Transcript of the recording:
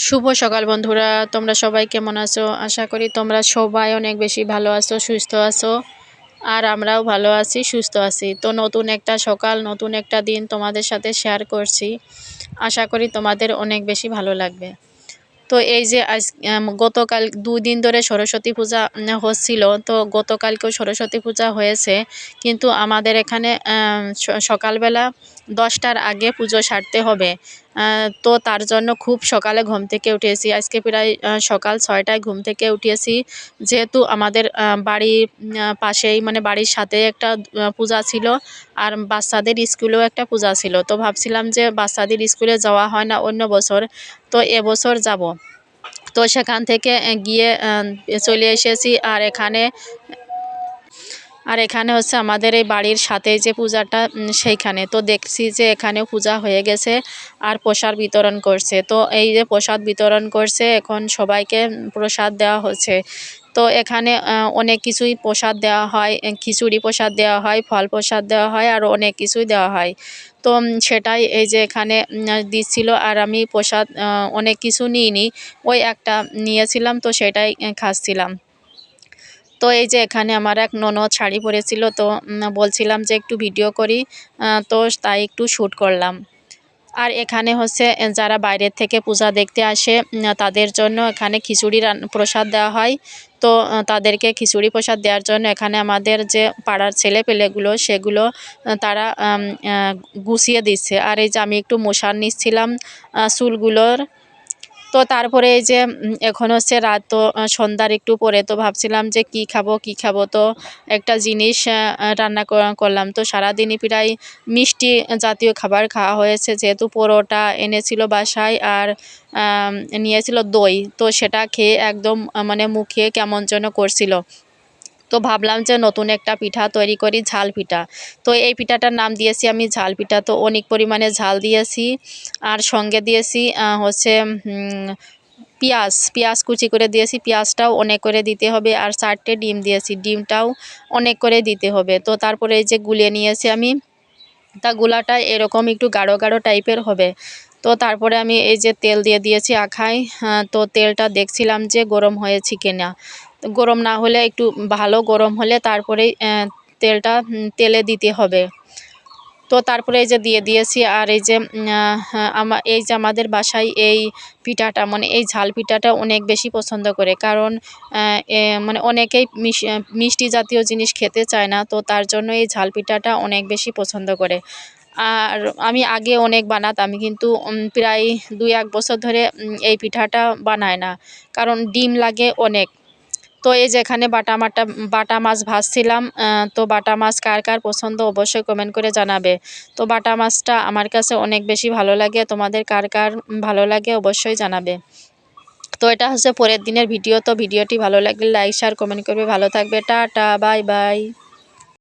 শুভ সকাল বন্ধুরা, তোমরা সবাই কেমন আছো? আশা করি তোমরা সবাই অনেক বেশি ভালো আছো, সুস্থ আছো, আর আমরাও ভালো আছি, সুস্থ আছি। তো নতুন একটা সকাল, নতুন একটা দিন তোমাদের সাথে শেয়ার করছি। আশা করি তোমাদের অনেক বেশি ভালো লাগবে। তো এই যে আজ গতকাল দুই দিন ধরে সরস্বতী পূজা হচ্ছিল। তো গতকালকেও সরস্বতী পূজা হয়েছে। কিন্তু আমাদের এখানে সকালবেলা দশটার আগে পুজো সারতে হবে। তো তার জন্য খুব সকালে ঘুম থেকে উঠেছি আজকে প্রায় সকাল ছয়টায় ঘুম থেকে উঠেছি যেহেতু আমাদের বাড়ির পাশেই মানে বাড়ির সাথে একটা পূজা ছিল আর বাচ্চাদের স্কুলেও একটা পূজা ছিল। তো ভাবছিলাম যে বাচ্চাদের স্কুলে যাওয়া হয় না অন্য বছর, তো এবছর যাব। তো সেখান থেকে গিয়ে চলে এসেছি আর এখানে আর এখানে হচ্ছে আমাদের এই বাড়ির সাথে যে পূজাটা সেইখানে। তো দেখছি যে এখানেও পূজা হয়ে গেছে আর প্রসাদ বিতরণ করছে। তো এই যে প্রসাদ বিতরণ করছে, এখন সবাইকে প্রসাদ দেওয়া হচ্ছে। তো এখানে অনেক কিছুই প্রসাদ দেওয়া হয় খিচুড়ি প্রসাদ দেওয়া হয়, ফল প্রসাদ দেওয়া হয়, আর অনেক কিছুই দেওয়া হয়। তো সেটাই এই যে এখানে দিচ্ছিল আর আমি প্রসাদ অনেক কিছু নিইনি। ওই একটা নিয়েছিলাম, তো সেটাই খাচ্ছিলাম। তো এই যে এখানে আমার এক ননদ শাড়ি পরেছিল, তো বলছিলাম যে একটু ভিডিও করি তো তাই একটু শ্যুট করলাম। আর এখানে হচ্ছে যারা বাইরের থেকে পূজা দেখতে আসে তাদের জন্য এখানে খিচুড়ি প্রসাদ দেওয়া হয়। তো তাদেরকে খিচুড়ি প্রসাদ দেওয়ার জন্য এখানে আমাদের যে পাড়ার ছেলে পেলেগুলো, সেগুলো তারা গুছিয়ে দিচ্ছে। আর এই যে আমি একটু মশার নিচ্ছিলাম চুলগুলোর তো তারপরে এই যে এখন হচ্ছে রাত তো সন্ধ্যার একটু পরে তো ভাবছিলাম যে কি খাব কি খাব তো একটা জিনিস রান্না করলাম। তো সারাদিনই প্রায় মিষ্টি জাতীয় খাবার খাওয়া হয়েছে। যেহেতু পরোটা এনেছিল বাসায় আর নিয়েছিল দই, তো সেটা খেয়ে একদম মানে মুখে কেমন যেন করছিল। তো ভাবলাম যে নতুন একটা পিঠা তৈরি করি, ঝাল পিঠা। তো এই পিঠাটার নাম দিয়েছি আমি ঝাল পিঠা। তো অনেক পরিমাণে ঝাল দিয়েছি আর সঙ্গে দিয়েছি হচ্ছে পেঁয়াজ। পেঁয়াজ কুচি করে দিয়েছি, পেঁয়াজটাও অনেক করে দিতে হবে আর চারটে ডিম দিয়েছি, ডিমটাও অনেক করে দিতে হবে। তো তারপরে এই যে গুলিয়ে নিয়েছি আমি, তা গুলাটা এরকম একটু গাঢ় গাঢ় টাইপের হবে। তো তারপরে আমি এই যে তেল দিয়ে দিয়েছি আখায় তো তেলটা দেখছিলাম যে গরম হয়েছে কিনা। গরম না হলে, একটু ভালো গরম হলে তারপরেই তেলটা তেলে দিতে হবে। তো তারপরে এই যে দিয়ে দিয়েছি, আর এই যে আমার এই যে আমাদের বাসায় এই পিঠাটা মানে এই ঝাল পিঠাটা অনেক বেশি পছন্দ করে। কারণ মানে অনেকেই মিষ্টি জাতীয় জিনিস খেতে চায় না, তো তার জন্য এই ঝাল পিঠাটা অনেক বেশি পছন্দ করে। আর আমি আগে অনেক বানাতাম, কিন্তু প্রায় দুই এক বছর ধরে এই পিঠাটা বানায় না। কারণ ডিম লাগে অনেক। তো এই যেখানে বাটা মাটা, বাটা মাছ ভাজছিলাম তো বাটা মাছ কার কার পছন্দ অবশ্যই কমেন্ট করে জানাবে। তো বাটা মাছটা আমার কাছে অনেক বেশি ভালো লাগে, তোমাদের কার কার ভালো লাগে অবশ্যই জানাবে। তো এটা হচ্ছে পরের দিনের ভিডিও, তো ভিডিওটি ভালো লাগলে লাইক শেয়ার কমেন্ট করবে। ভালো থাকবে, টাটা বাই বাই